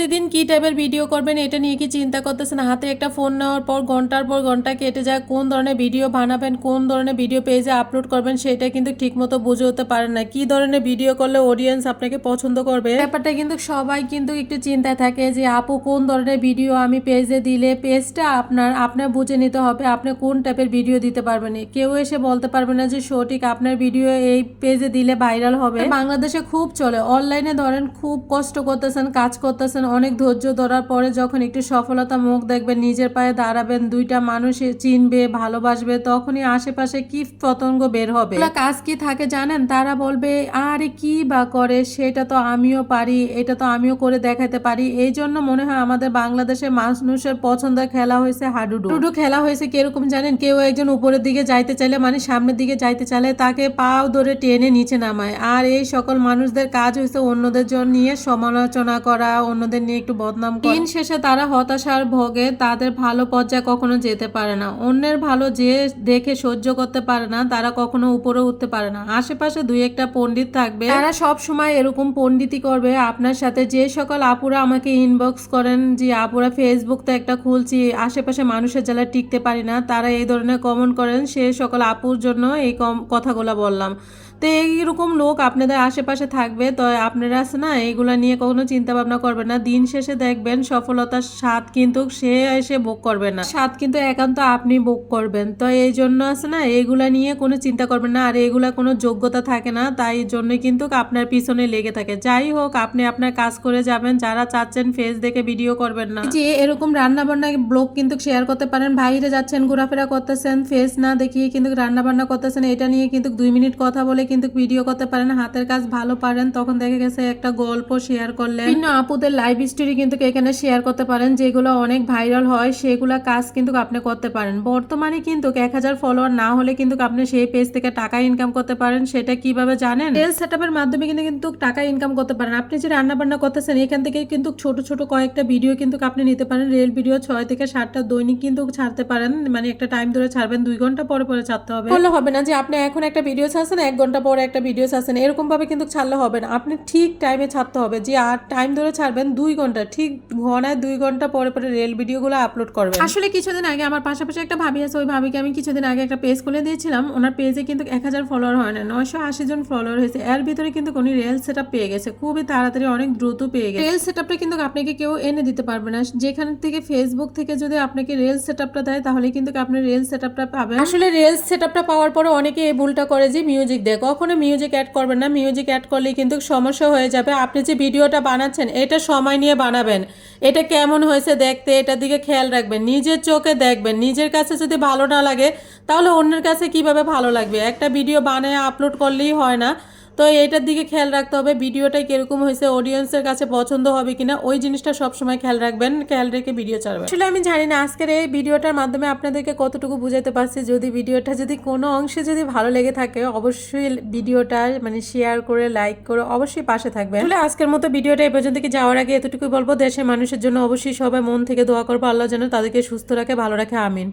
প্রতিদিন কি টাইপের ভিডিও করবেন এটা নিয়ে কি চিন্তা করতেছেন? হাতে একটা ফোন নেওয়ার পর ঘণ্টার পর ঘণ্টা কেটে যায়, কোন ধরনের ভিডিও বানাবেন, কোন ধরনের ভিডিও পেজে আপলোড করবেন সেটা কিন্তু ঠিকমতো বুঝে হতে পারেন না। কি ধরনের ভিডিও করলে অডিয়েন্স আপনাকে পছন্দ করবে? ব্যাপারটা কিন্তু সবাই কিন্তু একটু চিন্তায় থাকে যে, আপু, কোন ধরনের ভিডিও আমি পেজে দিলে পেজটা আপনার আপনার বুঝে নিতে হবে, আপনি কোন টাইপের ভিডিও দিতে পারবেন? কেউ এসে বলতে পারবে না যে, সঠিক আপনার ভিডিও এই পেজে দিলে ভাইরাল হবে। বাংলাদেশে খুব চলে অনলাইনে ধরেন খুব কষ্ট করতেছেন, কাজ করতেছেন অনেক ধৈর্য ধরার পরে যখন একটু সফলতা মুখ দেখবেন নিজের পায়ে দাঁড়াবেন দুইটা মানুষ চিনবে ভালোবাসবে তখনই আশেপাশে কি পতঙ্গ বের হবে। কাজ কি থাকে জানেন? তারা বলবে আরে কি বা করে? সেটা তো আমিও পারি এটা তো আমিও করে দেখাতে পারি। এই জন্য মনে হয় আমাদের বাংলাদেশের মানুষের পছন্দের খেলা হয়েছে হাডুডু। হাডুডু খেলা হয়েছে কীরকম জানেন? কেউ একজন উপরের দিকে যাইতে চাইলে মানে সামনের দিকে যাইতে চাইলে তাকে পাও ধরে টেনে নিচে নামায়। আর এই সকল মানুষদের কাজ হয়েছে অন্যদের জন্য নিয়ে সমালোচনা করা অন্যদের নিয়ে একটু বদনাম করা। দিন শেষে তারা হতাশার ভোগে তাদের ভালো পর্যায়ে কখনো যেতে পারে না। অন্যের ভালো যে দেখে সহ্য করতে পারে না তারা কখনো উপরে উঠতে পারে না। আশেপাশে দুই একটা পণ্ডিত থাকবে। তারা সব সময় এরকম পণ্ডিতি করবে। আপনার সাথে যে সকল আপুরা আমাকে ইনবক্স করেন যে আপুরা ফেসবুক তো একটা খুলছি আশেপাশে মানুষের জ্বালা টিকতে পারি না। তারা এই ধরনের কমেন্ট করেন। সে সকল আপুর জন্য এই কম কথাগুলো বললাম। তো এইরকম লোক আপনাদের আশেপাশে থাকবে। তো আপনারা না এইগুলা নিয়ে কখনো চিন্তা ভাবনা করবেন না। দিন শেষে দেখবেন সফলতার স্বাদ কিন্তু সে এসে ভোগ করবে না। স্বাদ কিন্তু একান্ত আপনি ভোগ করবেন। তো এই জন্য আছে না এইগুলা নিয়ে কোনো চিন্তা করবেন না। আর এগুলা কোনো যোগ্যতা থাকে না, তাই জন্য কিন্তু আপনার পিছনে লেগে থাকে। যাই হোক, আপনি আপনার কাজ করে যাবেন। যারা চাচ্ছেন ফেস দেখে ভিডিও করবেন না। যে এরকম রান্না বান্না ব্লগ কিন্তু শেয়ার করতে পারেন। বাইরে যাচ্ছেন, ঘোরাফেরা করতেছেন, ফেস না দেখিয়ে কিন্তু রান্না বান্না করতেছেন, এটা নিয়ে কিন্তু দুই মিনিট কথা বলে কিন্তু ভিডিও করতে পারেন হাতের কাজ ভালো পারেন তখন দেখা গেছে একটা গল্প শেয়ার করলেন। বিভিন্ন আপুদের লাইভ স্টোরি কিন্তু এখানে শেয়ার করতে পারেন যেগুলো অনেক ভাইরাল হয় সেগুলা কাজ কিন্তু আপনি করতে পারেন। বর্তমানে কিন্তু এক হাজার ফলোয়ার না হলে কিন্তু আপনি সেই পেজ থেকে টাকা ইনকাম করতে পারেন সেটা কীভাবে জানেন? রিল সেটআপের মাধ্যমে কিন্তু কিন্তু টাকা ইনকাম করতে পারেন। আপনি যে রান্না বান্না করতেছেন এখান থেকে কিন্তু ছোট ছোট কয়েকটা ভিডিও কিন্তু আপনি নিতে পারেন। রিল ভিডিও ছয় থেকে সাতটা দৈনিক কিন্তু ছাড়তে পারেন মানে একটা টাইম ধরে ছাড়বেন দুই ঘণ্টা পরে পরে ছাড়তে হবে। বললে হবে না যে আপনি এখন একটা ভিডিও ছাড়ছেন এক ঘণ্টা পরে একটা ভিডিও ছাড়ছেন এরকম ভাবে কিন্তু ছাড়লে হবে না। আপনি ঠিক টাইমে ছাড়তে হবে যে আর টাইম ধরে ছাড়বেন দুই ঘণ্টা ঠিক ঘনায় দুই ঘণ্টা পরে পরে রেল ভিডিওগুলো আপলোড করবেন। আসলে কিছুদিন আগে আমার পাশাপাশি একটা ভাবি আছে ওই ভাবিকে আমি কিছুদিন আগে একটা পেজ খুলে দিয়েছিলাম ওনার পেজে কিন্তু এক হাজার ফলোয়ার হয় না নয়শো আশি জন ফলোয়ার হয়েছে। এর ভিতরে কিন্তু উনি রেল সেট পেয়ে গেছে খুবই তাড়াতাড়ি অনেক দ্রুত পেয়ে গেছে। রেল সেট কিন্তু আপনাকে কেউ এনে দিতে পারবে না। যেখান থেকে ফেসবুক থেকে যদি আপনাকে রেল সেট দেয় তাহলে কিন্তু আপনি রেল সেট পাবেন। আসলে রেল সেট পাওয়ার পরে অনেকে এই ভুলটা করে যে মিউজিক দেয় কখনো মিউজিক অ্যাড করবেন না। মিউজিক অ্যাড করলেই কিন্তু সমস্যা হয়ে যাবে। আপনি যে ভিডিওটা বানাচ্ছেন, এটা সময় নিয়ে বানাবেন। এটা কেমন হয়েছে দেখতে, এটার দিকে খেয়াল রাখবেন। নিজের চোখে দেখবেন। নিজের কাছে যদি ভালো না লাগে, তাহলে অন্যের কাছে কীভাবে ভালো লাগবে? একটা ভিডিও বানায় আপলোড করলেই হয় না। তো এটার দিকে খেয়াল রাখতে হবে, ভিডিওটা কীরকম হয়েছে অডিয়েন্সের কাছে পছন্দ হবে কিনা, ওই জিনিসটা সবসময় খেয়াল রাখবেন, খেয়াল রেখে ভিডিও ছাড়বেন। আসলে আমি জানি না, আজকের এই ভিডিওটার মাধ্যমে আপনাদেরকে কতটুকু বুঝাতে পারছি, যদি ভিডিওটা যদি কোনো অংশে যদি ভালো লেগে থাকে, অবশ্যই ভিডিওটা মানে শেয়ার করে লাইক করে অবশ্যই পাশে থাকবেন। আসলে আজকের মতো ভিডিওটা এই পর্যন্ত যাওয়ার আগে এতটুকুই বলব, দেশের মানুষের জন্য অবশ্যই সবাই মন থেকে দোয়া করব, আল্লাহ যেন তাদেরকে সুস্থ রাখে, ভালো রাখে, আমিন।